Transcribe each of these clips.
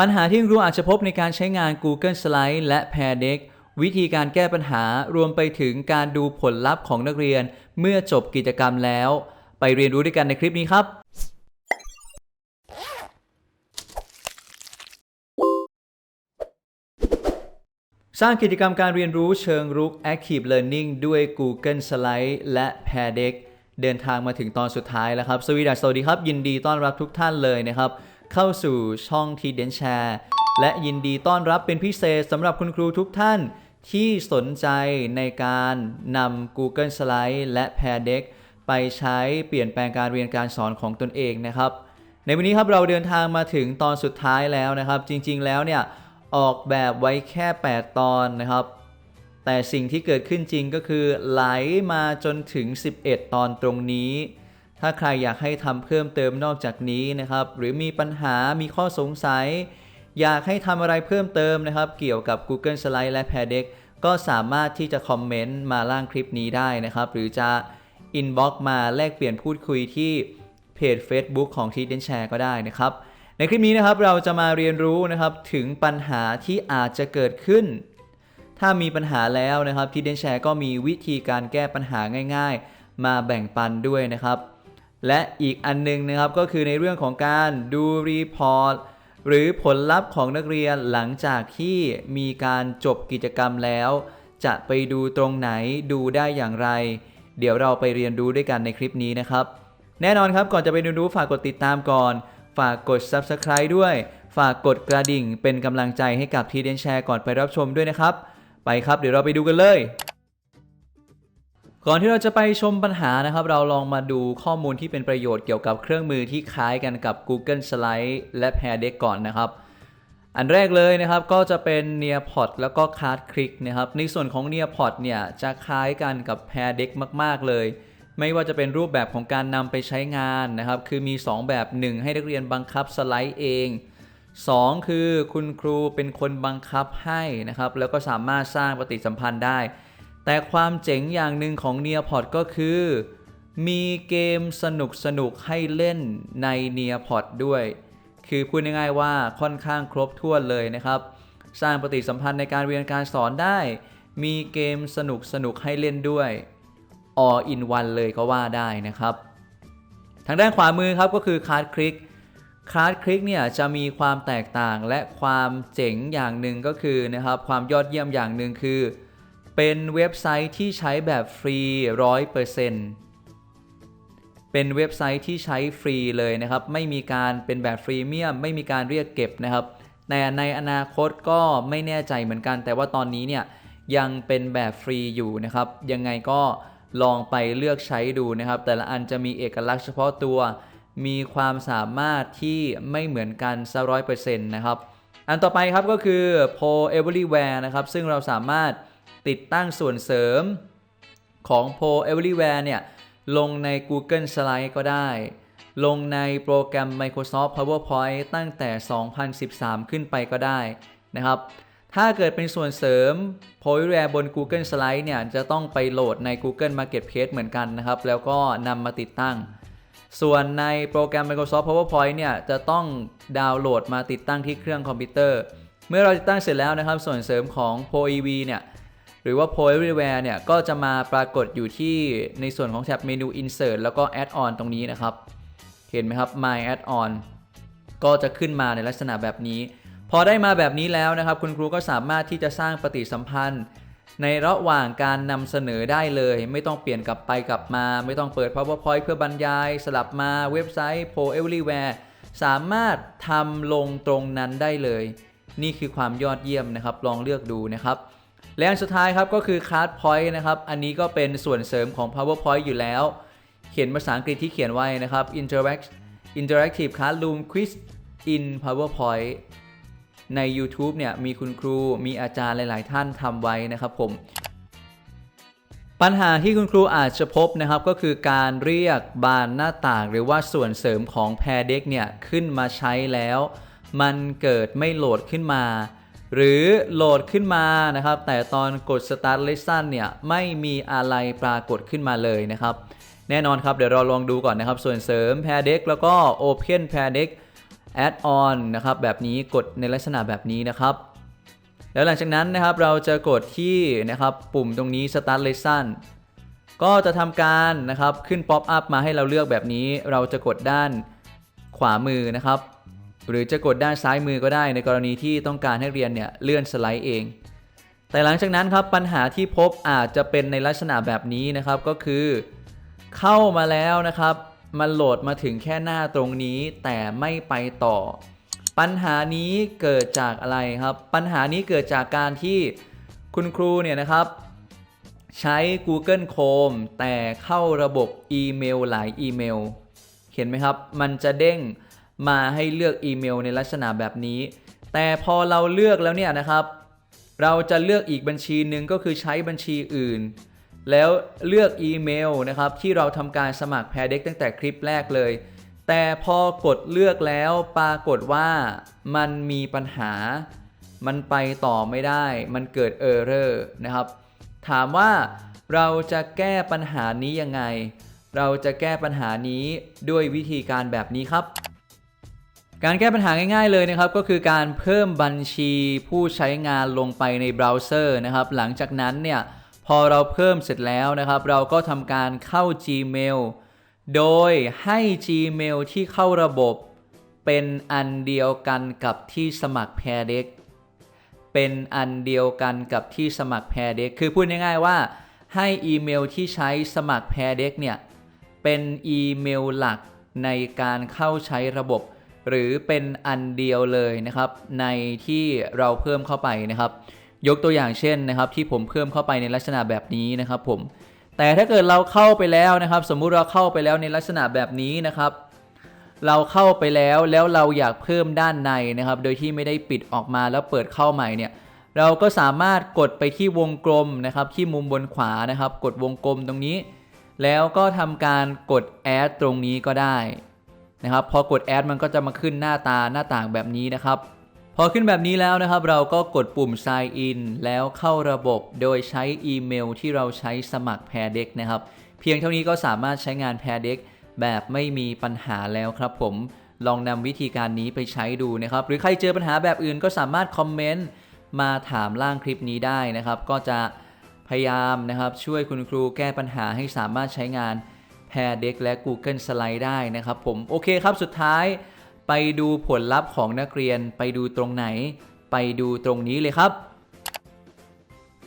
ปัญหาที่ครูอาจจะพบในการใช้งาน Google Slide และ Pear Deck วิธีการแก้ปัญหารวมไปถึงการดูผลลัพธ์ของนักเรียนเมื่อจบกิจกรรมแล้ว ไปเรียนรู้ด้วยกันในคลิปนี้ครับ สร้างกิจกรรมการเรียนรู้เชิงรุก Active Learning ด้วย Google Slide และ Pear Deck เดินทางมาถึงตอนสุดท้ายแล้วครับ สวีดัสสวัสดีครับ ยินดีต้อนรับทุกท่านเลยนะครับ เข้าสู่ช่องทีเดนแชร์และยินดีต้อนรับเป็นพิเศษสำหรับคุณครูทุกท่าน ที่สนใจในการนำ Google Slide และ Pear Deck ไปใช้เปลี่ยนแปลงการเรียนการสอนของตนเองนะครับ ในวันนี้ครับเราเดินทางมาถึงตอนสุดท้ายแล้วนะครับ จริงๆแล้วเนี่ยออกแบบไว้แค่ 8 ตอนนะครับ แต่สิ่งที่เกิดขึ้นจริงก็คือไหลมาจนถึง 11 ตอนตรงนี้ ถ้าใครอยากให้ทำเพิ่มเติมนอกจากนี้นะครับ หรือมีปัญหามีข้อสงสัย อยากให้ทำอะไรเพิ่มเติมนะครับ เกี่ยวกับ Google Slide และ Pear Deck ก็สามารถที่จะคอมเมนต์มาล่างคลิปนี้ได้นะครับ หรือจะ inbox มาแลกเปลี่ยนพูดคุยที่เพจ Facebook ของ t ี d e n Share ก็ได้นะครับ ในคลิปนี้นะครับเราจะมาเรียนรู้นะครับถึงปัญหาที่อาจจะเกิดขึ้น ถ้ามีปัญหาแล้วนะครับทีเดนแชร์ก็มีวิธีการแก้ปัญหาง่าย ๆ มาแบ่งปันด้วยนะครับ และอีกอันหนึงนะครับก็คือในเรื่องของการดูรีพอร์ตหรือผลลัพธ์ของนักเรียนหลังจากที่มีการจบกิจกรรมแล้ว จะไปดูตรงไหนดูได้อย่างไร เดี๋ยวเราไปเรียนรู้ด้วยกันในคลิปนี้นะครับ แน่นอนครับก่อนจะไปเรียนรู้ฝากกดติดตามก่อน ฝากกด Subscribe ด้วย ฝากกดกระดิ่งเป็นกำลังใจให้กับทีเดนแชร์ก่อนไปรับชมด้วยนะครับ ไปครับเดี๋ยวเราไปดูกันเลย ก่อนที่เราจะไปชมปัญหานะครับ เราลองมาดูข้อมูลที่เป็นประโยชน์เกี่ยวกับเครื่องมือที่คล้ายกันกับ Google Slide และ Pear Deck ก่อนนะครับ อันแรกเลยนะครับก็จะเป็น Nearpod แล้วก็ Card Click นะครับ ในส่วนของ Nearpod เนี่ยจะคล้ายกันกับ Pear Deck มาก ๆ เลย ไม่ว่าจะเป็นรูปแบบของการนำไปใช้งานนะครับ คือมี 2 แบบ 1 ให้นักเรียนบังคับสไลด์เอง 2 คือคุณครูเป็นคนบังคับให้นะครับแล้วก็สามารถสร้างปฏิสัมพันธ์ได้ แต่ความเจ๋งอย่างหนึ่งของ Nearpod ก็คือ มีเกมสนุกสนุกๆให้เล่นใน Nearpod ด้วย คือพูดง่ายๆว่าค่อนข้างครบถ้วนเลยนะครับ สร้างปฏิสัมพันธ์ในการเรียนการสอนได้ มีเกมสนุกสนุกๆให้เล่นด้วย all in one เลยก็ว่าได้นะครับ ทางด้านขวามือครับก็คือ Card Click Card Click เนี่ยจะมีความแตกต่างและความเจ๋งอย่างหนึ่งก็คือนะครับ ความยอดเยี่ยมอย่างหนึ่งคือ เป็นเว็บไซต์ที่ใช้แบบฟรี100%เป็นเว็บไซต์ที่ใช้ฟรีเลยนะครับ ไม่มีการเป็นแบบฟรีเมียม ไม่มีการเรียกเก็บนะครับแต่ในอนาคตก็ไม่แน่ใจเหมือนกัน แต่ว่าตอนนี้เนี่ยยังเป็นแบบฟรีอยู่นะครับ ยังไงก็ลองไปเลือกใช้ดูนะครับ แต่ละอันจะมีเอกลักษณ์เฉพาะตัว มีความสามารถที่ไม่เหมือนกันสักร้อยเปอร์เซ็นต์นะครับ อันต่อไปครับก็คือ Pro Everywhere นะครับ ซึ่งเราสามารถ ติดตั้งส่วนเสริมของ Pro Everywhere เนี่ย ลงใน Google Slide ก็ได้ ลงในโปรแกรม Microsoft PowerPoint ตั้งแต่ 2013 ขึ้นไปก็ได้นะครับ ถ้าเกิดเป็นส่วนเสริม Pro Everywhere บน Google Slide เนี่ย จะต้องไปโหลดใน Google Marketplace เหมือนกันนะครับ แล้วก็นำมาติดตั้ง ส่วนในโปรแกรม Microsoft PowerPoint เนี่ย จะต้องดาวน์โหลดมาติดตั้งที่เครื่องคอมพิวเตอร์ เมื่อเราติดตั้งเสร็จแล้วนะครับ ส่วนเสริมของ Pro EV เนี่ย หรือว่า Pro Everywhere เนี่ยก็จะมาปรากฏอยู่ที่ในส่วนของแท็บเมนู Insert แล้วก็ Add on ตรงนี้นะครับ เห็นไหมครับ My Add on ก็จะขึ้นมาในลักษณะแบบนี้ พอได้มาแบบนี้แล้วนะครับ คุณครูก็สามารถที่จะสร้างปฏิสัมพันธ์ ในระหว่างการนำเสนอได้เลย ไม่ต้องเปลี่ยนกลับไปกลับมา ไม่ต้องเปิด PowerPoint เพื่อบรรยาย สลับมาเว็บไซต์ Pro Everywhere สามารถทำลงตรงนั้นได้เลย นี่คือความยอดเยี่ยมนะครับ ลองเลือกดูนะครับ และอันสุดท้ายครับก็คือ Card Point นะครับ อันนี้ก็เป็นส่วนเสริมของ PowerPoint อยู่แล้ว เขียนภาษาอังกฤษที่เขียนไว้นะครับ Interact Interactive Classroom Quiz in PowerPoint ใน YouTube เนี่ยมีคุณครูมีอาจารย์หลาย ๆ ท่านทำไว้นะครับผม ปัญหาที่คุณครูอาจจะพบนะครับก็คือการเรียกบานหน้าต่างหรือว่าส่วนเสริมของ Pear Deck เนี่ยขึ้นมาใช้แล้ว มันเกิดไม่โหลดขึ้นมา หรือโหลดขึ้นมานะครับ แต่ตอนกด Start Lesson เนี่ยไม่มีอะไรปรากฏขึ้นมาเลยนะครับ แน่นอนครับเดี๋ยวเราลองดูก่อนนะครับ ส่วนเสริม Pear Deck แล้วก็ Open Pear Deck add on นะครับแบบนี้กดในลักษณะแบบนี้นะครับแล้วหลังจากนั้นนะครับเราจะกดที่นะครับปุ่มตรงนี้ start lesson ก็จะทำการนะครับขึ้น pop up มาให้เราเลือกแบบนี้ เราจะกดด้านขวามือนะครับ หรือจะกดด้านซ้ายมือก็ได้ในกรณีที่ต้องการให้เรียนเนี่ยเลื่อนสไลด์เอง แต่หลังจากนั้นครับปัญหาที่พบอาจจะเป็นในลักษณะแบบนี้นะครับก็คือ เข้ามาแล้วนะครับมันโหลดมาถึงแค่หน้าตรงนี้แต่ไม่ไปต่อ ปัญหานี้เกิดจากอะไรครับ ปัญหานี้เกิดจากการที่คุณครูเนี่ยนะครับใช้ Google Chrome แต่เข้าระบบอีเมลหลายอีเมล เห็นไหมครับ มันจะเด้ง มาให้เลือกอีเมลในลักษณะแบบนี้ แต่พอเราเลือกแล้วเนี่ยนะครับ เราจะเลือกอีกบัญชีหนึ่งก็คือใช้บัญชีอื่น แล้วเลือกอีเมลนะครับที่เราทำการสมัครแพรเด็กตั้งแต่คลิปแรกเลย แต่พอกดเลือกแล้วปรากฏว่ามันมีปัญหา มันไปต่อไม่ได้ มันเกิดเออร์เรอร์นะครับ ถามว่าเราจะแก้ปัญหานี้ยังไง เราจะแก้ปัญหานี้ด้วยวิธีการแบบนี้ครับ การแก้ปัญหาง่ายๆเลยนะครับก็คือการเพิ่มบัญชีผู้ใช้งานลงไปในเบราว์เซอร์นะครับหลังจากนั้นเนี่ยพอเราเพิ่มเสร็จแล้วนะครับ เราก็ทำการเข้า Gmail โดยให้ Gmail ที่เข้าระบบเป็นอันเดียวกันกับที่สมัครแพรเด็กเป็นอันเดียวกันกับที่สมัครแพรเด็กคือพูดง่ายๆว่าให้อีเมลที่ใช้สมัครแพรเด็กเนี่ยเป็นอีเมลหลักในการเข้าใช้ระบบ หรือเป็นอันเดียวเลยนะครับ ในที่เราเพิ่มเข้าไปนะครับ ยกตัวอย่างเช่นนะครับ ที่ผมเพิ่มเข้าไปในลักษณะแบบนี้นะครับผมแต่ถ้าเกิดเราเข้าไปแล้วนะครับ สมมุติเราเข้าไปแล้วในลักษณะแบบนี้นะครับ เราเข้าไปแล้วแล้วเราอยากเพิ่มด้านในนะครับ โดยที่ไม่ได้ปิดออกมาแล้วเปิดเข้าใหม่เนี่ยเราก็สามารถกดไปที่วงกลมนะครับ ที่มุมบนขวานะครับ กดวงกลมตรงนี้ แล้วก็ทำการกด add ตรงนี้ก็ได้ นะครับพอกด add มันก็จะมาขึ้นหน้าตาหน้าต่างแบบนี้นะครับ พอขึ้นแบบนี้แล้วนะครับ เราก็กดปุ่ม sign in แล้วเข้าระบบโดยใช้อีเมลที่เราใช้สมัครแพรเด็กนะครับ เพียงเท่านี้ก็สามารถใช้งานแพรเด็กแบบไม่มีปัญหาแล้วครับผมลองนำวิธีการนี้ไปใช้ดูนะครับ หรือใครเจอปัญหาแบบอื่นก็สามารถคอมเมนต์มาถามล่างคลิปนี้ได้นะครับ ก็จะพยายามนะครับช่วยคุณครูแก้ปัญหาให้สามารถใช้งาน แพรเด็กและ Google Slide ได้นะครับผมโอเคครับสุดท้ายไปดูผลลัพธ์ของนักเรียนไปดูตรงไหน ไปดูตรงนี้เลยครับ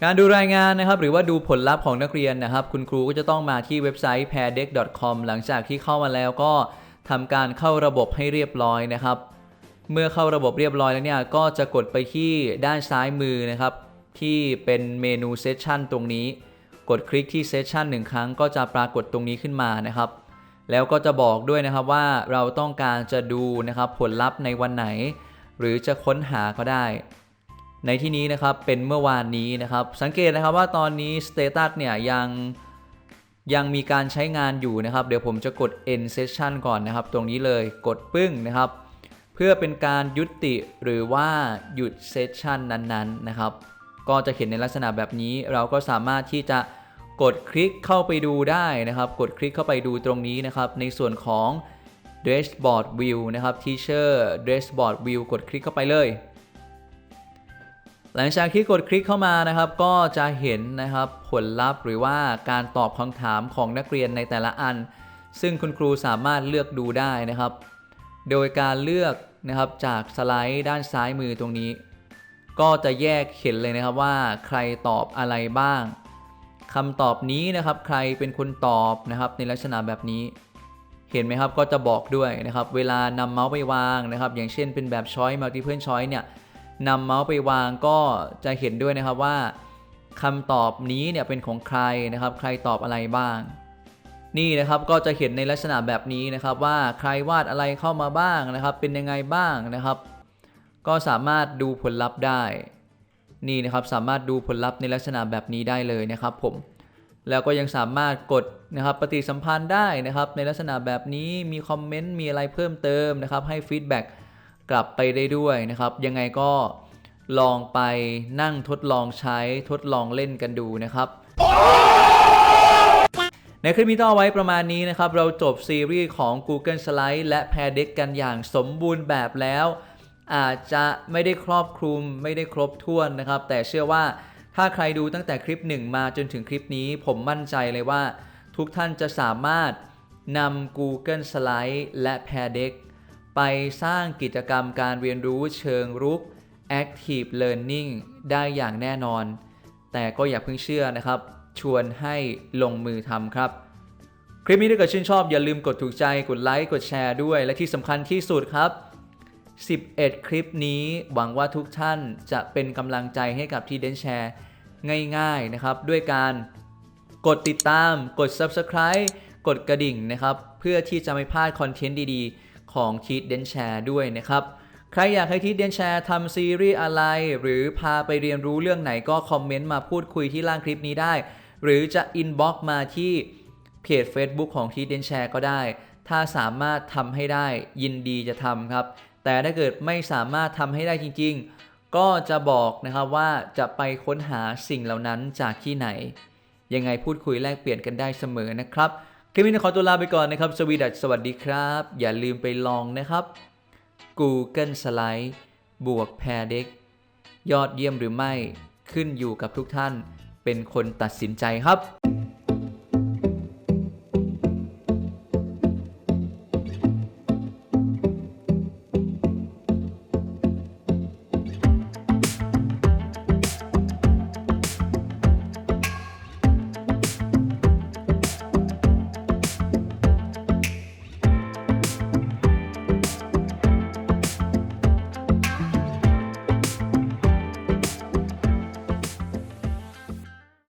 การดูรายงานนะครับหรือว่าดูผลลัพธ์ของนักเรียนนะครับ คุณครูก็จะต้องมาที่เว็บไซต์ pairdeck.com หลังจากที่เข้ามาแล้วก็ทำการเข้าระบบให้เรียบร้อยนะครับ เมื่อเข้าระบบเรียบร้อยแล้วเนี่ยก็จะกดไปที่ด้านซ้ายมือนะครับ ที่เป็นเมนูเซสชันตรงนี้ กดคลิกที่เซสชันหนึ่งครั้งก็จะปรากฏตรงนี้ขึ้นมานะครับ แล้วก็จะบอกด้วยนะครับว่าเราต้องการจะดูนะครับผลลัพธ์ในวันไหน หรือจะค้นหาก็ได้ ในที่นี้นะครับเป็นเมื่อวานนี้นะครับ สังเกตนะครับว่าตอนนี้สเตตัสเนี่ยยังยังมีการใช้งานอยู่นะครับ เดี๋ยวผมจะกด end session ก่อนนะครับ ตรงนี้เลยกดปึ้งนะครับ เพื่อเป็นการยุติหรือว่าหยุดเซสชันนั้นๆนะครับ ก็จะเห็นในลักษณะแบบนี้ เราก็สามารถที่จะกดคลิกเข้าไปดูได้นะครับ กดคลิกเข้าไปดูตรงนี้นะครับ ในส่วนของ dashboard view นะครับ teacher dashboard view กดคลิกเข้าไปเลย หลังจากที่กดคลิกเข้ามานะครับ ก็จะเห็นนะครับผลลัพธ์หรือว่าการตอบคำถามของนักเรียนในแต่ละอัน ซึ่งคุณครูสามารถเลือกดูได้นะครับ โดยการเลือกนะครับจากสไลด์ด้านซ้ายมือตรงนี้ ก็จะแยกเห็นเลยนะครับว่าใครตอบอะไรบ้างคำตอบนี้นะครับใครเป็นคนตอบนะครับในลักษณะแบบนี้ เห็นไหมครับก็จะบอกด้วยนะครับ เวลานำเมาส์ไปวางนะครับ อย่างเช่นเป็นแบบช้อยมัลติเพิลช้อยเนี่ยนำเมาส์ไปวางก็จะเห็นด้วยนะครับว่าคำตอบนี้เนี่ยเป็นของใครนะครับ ใครตอบอะไรบ้าง นี่นะครับก็จะเห็นในลักษณะแบบนี้นะครับว่าใครวาดอะไรเข้ามาบ้างนะครับ เป็นยังไงบ้างนะครับ ก็สามารถดูผลลัพธ์ได้ นี่นะครับสามารถดูผลลัพธ์ในลักษณะแบบนี้ได้เลยนะครับผมแล้วก็ยังสามารถกดนะครับปฏิสัมพันธ์ได้นะครับ ในลักษณะแบบนี้มีคอมเมนต์มีอะไรเพิ่มเติมนะครับ ให้ฟีดแบ็กกลับไปได้ด้วยนะครับ ยังไงก็ลองไปนั่งทดลองใช้ทดลองเล่นกันดูนะครับ ในคลิปนี้ต้องเอาไว้ประมาณนี้นะครับ เราจบซีรีส์ของ Google Slide และ p a d e x กันอย่างสมบูรณ์แบบแล้ว อาจจะไม่ได้ครอบคลุมไม่ได้ครบถ้วนนะครับ แต่เชื่อว่าถ้าใครดูตั้งแต่คลิป 1 มาจนถึงคลิปนี้ ผมมั่นใจเลยว่า ทุกท่านจะสามารถนำ Google Slide และ p a d e x ไปสร้างกิจกรรมการเรียนรู้เชิงรุก Active Learning ได้อย่างแน่นอน แต่ก็อย่าเพิ่งเชื่อนะครับ ชวนให้ลงมือทำครับ คลิปนี้ถ้าเกิดชื่นชอบอย่าลืมกดถูกใจ กดไลค์ กดแชร์ด้วย และที่สำคัญที่สุดครับ 11 คลิปนี้หวังว่าทุกท่านจะเป็นกำลังใจให้กับที่เดนแชร์ง่ายๆนะครับ ด้วยการกดติดตามกด Subscribe กดกระดิ่งนะครับ เพื่อที่จะไม่พลาดคอนเทนต์ดีๆ ของทีเดนแชร์ด้วยนะครับ ใครอยากให้ทีเดนแชร์ทำซีรีส์อะไร หรือพาไปเรียนรู้เรื่องไหนก็คอมเมนต์มาพูดคุยที่ล่างคลิปนี้ได้ หรือจะอินบ็อกมาที่เพจ Facebook ของทีเดนแชร์ก็ได้ ถ้าสามารถทำให้ได้ยินดีจะทำครับ แต่ถ้าเกิดไม่สามารถทำให้ได้จริง ๆ ก็จะบอกนะครับว่าจะไปค้นหาสิ่งเหล่านั้นจากที่ไหน ยังไงพูดคุยแลกเปลี่ยนกันได้เสมอนะครับคลิปนี้ขอตัวลาไปก่อนนะครับ สวีดัสสวัสดีครับ อย่าลืมไปลองนะครับ Google Slide บวก p a d e x ยอดเยี่ยมหรือไม่ขึ้นอยู่กับทุกท่านเป็นคนตัดสินใจครับ